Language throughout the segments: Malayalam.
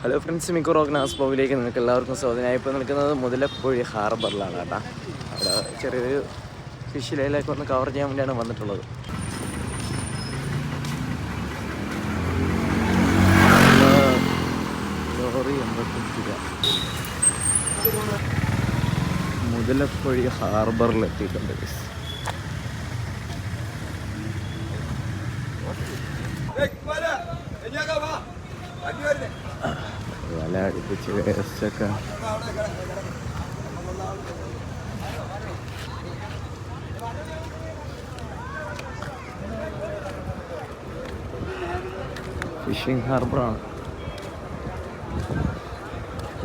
ഹലോ ഫ്രണ്ട്സ് മിക്കോ റോക്ക് നാസ് ബ്ലോഗിലേക്ക് നിങ്ങൾക്ക് എല്ലാവർക്കും സ്വാഗതം. ഇപ്പോൾ നിൽക്കുന്നത് മുതലപ്പുഴി ഹാർബറിലാണ് കേട്ടോ. അവിടെ ചെറിയൊരു ഫിഷ് ലൈലൊക്കെ ഒന്ന് കവർ ചെയ്യാൻ വേണ്ടിയാണ് വന്നിട്ടുള്ളത്. മുതലപ്പുഴി ഹാർബറിൽ എത്തിയിട്ടുണ്ട് guys. വല അടുപ്പിച്ച് വേസ്റ്റൊക്കെ ഫിഷിംഗ് ഹാർബറാണ്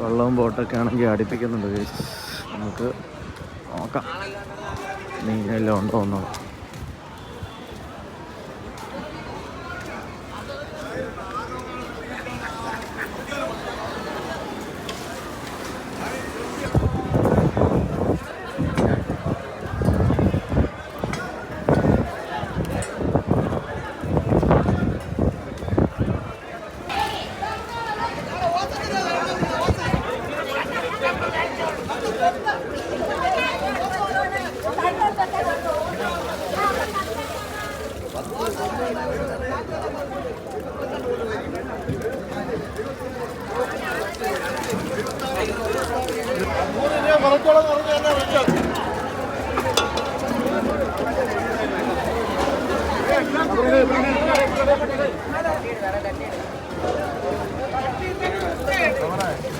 വെള്ളവും ബോട്ടൊക്കെ ആണെങ്കിൽ അടുപ്പിക്കുന്നുണ്ട്. നമുക്ക് നോക്കാം. മീനെല്ലാം ഉണ്ടോ എന്നോ.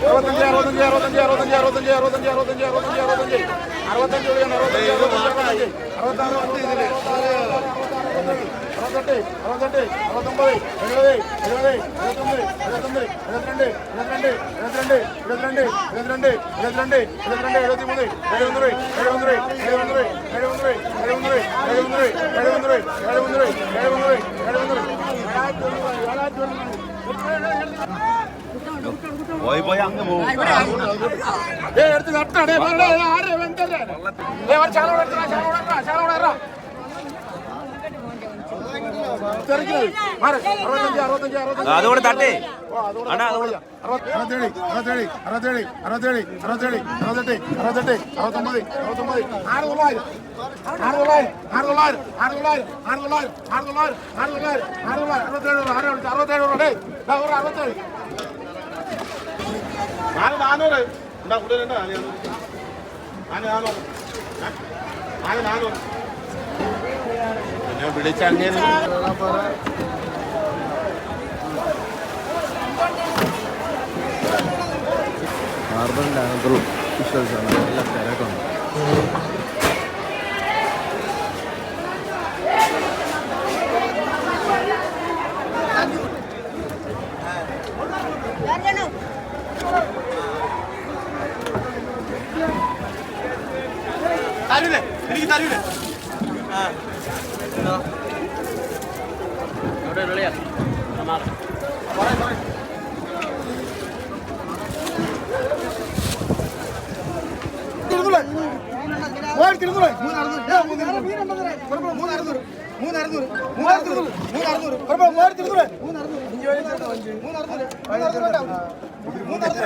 അറുപത്തഞ്ച് അറുപത്തഞ്ച് അറുപത്തഞ്ച് അറുപത്തഞ്ച് അറുപത്തഞ്ച് അറുപത്തഞ്ച് അറുപത്തഞ്ച് അറുപത്തഞ്ച് അറുപത്തഞ്ച് അറുപത്തഞ്ച് വിളിയാണ് അറുപത്തഞ്ച് അറുപത്തഞ്ച് അറുപത്താറ് അറുപത്തെട്ട് അറുപത്തെട്ട് അറുപത്തൊമ്പത് എഴുപത് എഴുപത് എഴുപത്തൊമ്പത് എഴുപത്തൊമ്പത് എഴുപത്തിരണ്ട് എഴുപത്തിരണ്ട് എഴുപത്തിരണ്ട് എഴുപത്തിരണ്ട് എഴുപത്തിരണ്ട് എഴുപത്തിരണ്ട് എഴുപത്തിമൂന്ന് എഴുപത്തൊന്ന് എഴുപത്തൊന്ന് എഴുപത്തൊന്ന് എഴുപത്തൊന്ന് എഴുപത്തൊന്ന് എഴുപത്തൊന്ന് എഴുപത്തൊന്ന് എഴുപത്തൊന്ന് എഴുപത്തൊന്ന് എഴുപത്തൊന്ന് പോയി പോയി അങ്ങ് പോകും എടുത്ത് തട്ടാടേ ആരെ വെന്തല്ലേ ഇറ തെറിക്കുന്നത് മാറ് അറുപത്തഞ്ച് അറുപത്തഞ്ച് അറുപത്തഞ്ച് അതുകൊണ്ട് തട്ടേ അണ്ണാ അറുപത്തേഴ് അറുപത്തേഴ് അറുപത്തേഴ് അറുപത്തേഴ് അറുപത്തേഴ് അറുപത്തെട്ട് അറുപത്തെട്ട് അറുപത്തൊമ്പത് അറുപത്തൊമ്പത് ആറ് തൊള്ളായിരം ആറ് തൊള്ളായിരം ആറ് തൊള്ളായിരം ആറ് തൊള്ളായിരം ആറ് തൊള്ളായിരം ആറ് തൊള്ളായിരം ആറ് തൊള്ളായിരം ആറ് തൊള്ളായിരം അറുപത്തേഴ് അറുപത്തേഴ് അറുപത്തേഴ് നാല് നാനൂറ്. എന്താ കൂടുതൽ എന്താ നാല് നാല് ഞാൻ വിളിച്ച അങ്ങനെ കാർബൺ ഡാമബിൾ ഫിഷൽസാണ് നല്ല തിരക്കുണ്ട് Thank you. തരൂലേ എനിക്ക് തരൂലേ മൂന്നറുന്നൂറ് മൂന്നാറ്